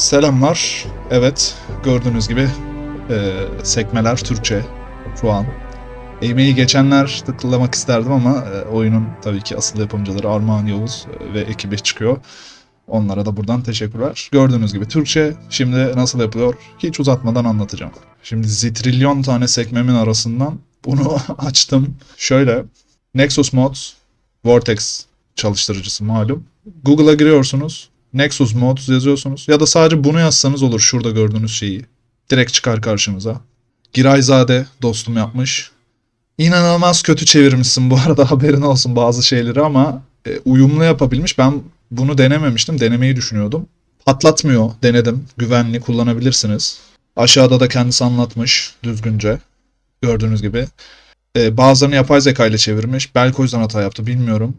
Selamlar. Evet, gördüğünüz gibi e, sekmeler Türkçe şu an. Emeği geçenler tıklamak isterdim ama e, oyunun tabii ki asıl yapımcıları Armağan Yavuz e, ve ekibi çıkıyor. Onlara da buradan teşekkürler. Gördüğünüz gibi Türkçe. Şimdi nasıl yapılıyor? Hiç uzatmadan anlatacağım. Şimdi zitrilyon tane sekmemin arasından bunu açtım. Şöyle Nexus Mods Vortex çalıştırıcısı malum. Google'a giriyorsunuz. Nexus Mods yazıyorsunuz. Ya da sadece bunu yazsanız olur şurada gördüğünüz şeyi. Direkt çıkar karşınıza. Girayzade dostum yapmış. İnanılmaz kötü çevirmişsin bu arada haberin olsun bazı şeyleri ama e, uyumlu yapabilmiş. Ben bunu denememiştim. Denemeyi düşünüyordum. Patlatmıyor. Denedim. Güvenli kullanabilirsiniz. Aşağıda da kendisi anlatmış düzgünce. Gördüğünüz gibi. E, bazılarını yapay zeka ile çevirmiş. Belki o yüzden hata yaptı bilmiyorum.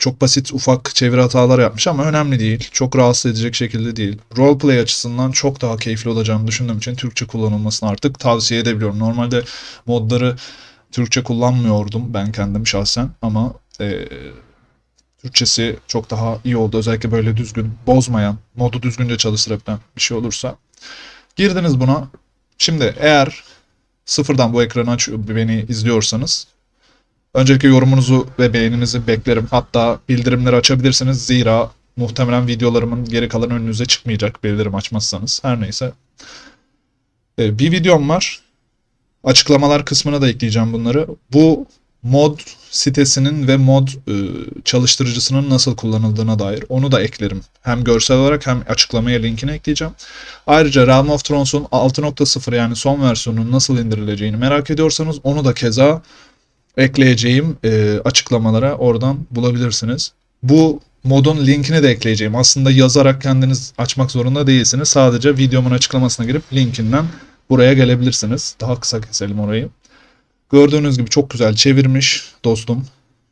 Çok basit ufak çeviri hataları yapmış ama önemli değil. Çok rahatsız edecek şekilde değil. Roleplay açısından çok daha keyifli olacağını düşündüğüm için Türkçe kullanılmasını artık tavsiye edebiliyorum. Normalde modları Türkçe kullanmıyordum ben kendim şahsen ama e, Türkçesi çok daha iyi oldu. Özellikle böyle düzgün, bozmayan, modu düzgünce çalıştırabilen bir şey olursa. Girdiniz buna. Şimdi eğer sıfırdan bu ekranı aç beni izliyorsanız öncelikle yorumunuzu ve beğeninizi beklerim. Hatta bildirimleri açabilirsiniz. Zira muhtemelen videolarımın geri kalan önünüze çıkmayacak bildirim açmazsanız. Her neyse. Ee, bir videom var. Açıklamalar kısmına da ekleyeceğim bunları. Bu mod sitesinin ve mod e, çalıştırıcısının nasıl kullanıldığına dair onu da eklerim. Hem görsel olarak hem açıklamaya linkini ekleyeceğim. Ayrıca Realm of Thrones'un 6.0 yani son versiyonunun nasıl indirileceğini merak ediyorsanız onu da keza ekleyeceğim e, açıklamalara oradan bulabilirsiniz. Bu modun linkini de ekleyeceğim. Aslında yazarak kendiniz açmak zorunda değilsiniz. Sadece videomun açıklamasına girip linkinden buraya gelebilirsiniz. Daha kısa keselim orayı. Gördüğünüz gibi çok güzel çevirmiş dostum.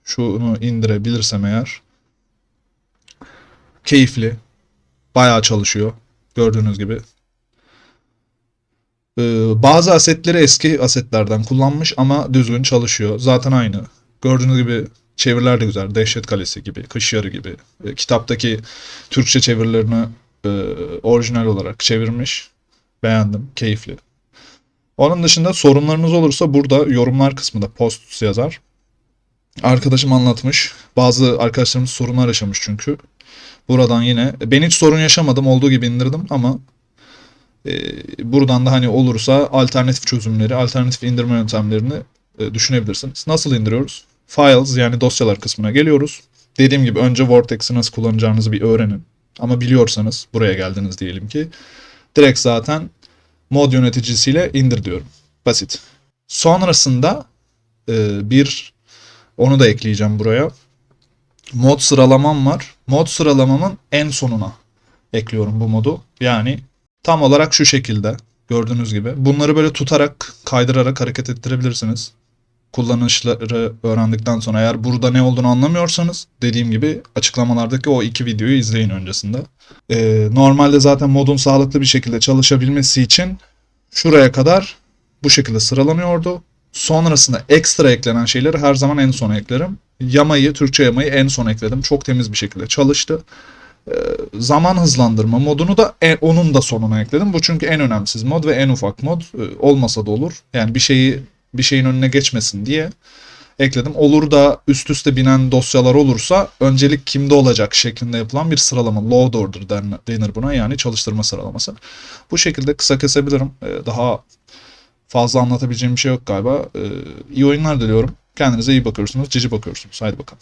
Şunu indirebilirsem eğer. Keyifli. Bayağı çalışıyor. Gördüğünüz gibi. Ee, bazı asetleri eski asetlerden kullanmış ama düzgün çalışıyor. Zaten aynı. Gördüğünüz gibi çeviriler de güzel. Dehşet Kalesi gibi, Kış Yarı gibi. Ee, kitaptaki Türkçe çevirilerini e, orijinal olarak çevirmiş. Beğendim. Keyifli. Onun dışında sorunlarınız olursa burada yorumlar kısmında post yazar. Arkadaşım anlatmış. Bazı arkadaşlarımız sorunlar yaşamış çünkü. Buradan yine ben hiç sorun yaşamadım olduğu gibi indirdim ama buradan da hani olursa alternatif çözümleri, alternatif indirme yöntemlerini e, düşünebilirsiniz. Nasıl indiriyoruz? Files yani dosyalar kısmına geliyoruz. Dediğim gibi önce Vortex'i nasıl kullanacağınızı bir öğrenin. Ama biliyorsanız buraya geldiniz diyelim ki. Direkt zaten mod yöneticisiyle indir diyorum. Basit. Sonrasında e, bir onu da ekleyeceğim buraya. Mod sıralamam var. Mod sıralamamın en sonuna ekliyorum bu modu. Yani tam olarak şu şekilde gördüğünüz gibi. Bunları böyle tutarak, kaydırarak hareket ettirebilirsiniz. Kullanışları öğrendikten sonra eğer burada ne olduğunu anlamıyorsanız dediğim gibi açıklamalardaki o iki videoyu izleyin öncesinde. Ee, normalde zaten modun sağlıklı bir şekilde çalışabilmesi için şuraya kadar bu şekilde sıralanıyordu. Sonrasında ekstra eklenen şeyleri her zaman en sona eklerim. Yamayı, Türkçe yamayı en son ekledim. Çok temiz bir şekilde çalıştı. Ee, zaman hızlandırma modunu da en, onun da sonuna ekledim. Bu çünkü en önemsiz mod ve en ufak mod. Ee, olmasa da olur. Yani bir şeyi bir şeyin önüne geçmesin diye ekledim. Olur da üst üste binen dosyalar olursa öncelik kimde olacak şeklinde yapılan bir sıralama. Load order den- denir buna yani çalıştırma sıralaması. Bu şekilde kısa kesebilirim. Ee, daha fazla anlatabileceğim bir şey yok galiba. İyi oyunlar diliyorum. Kendinize iyi bakıyorsunuz. Cici bakıyorsunuz. Haydi bakalım.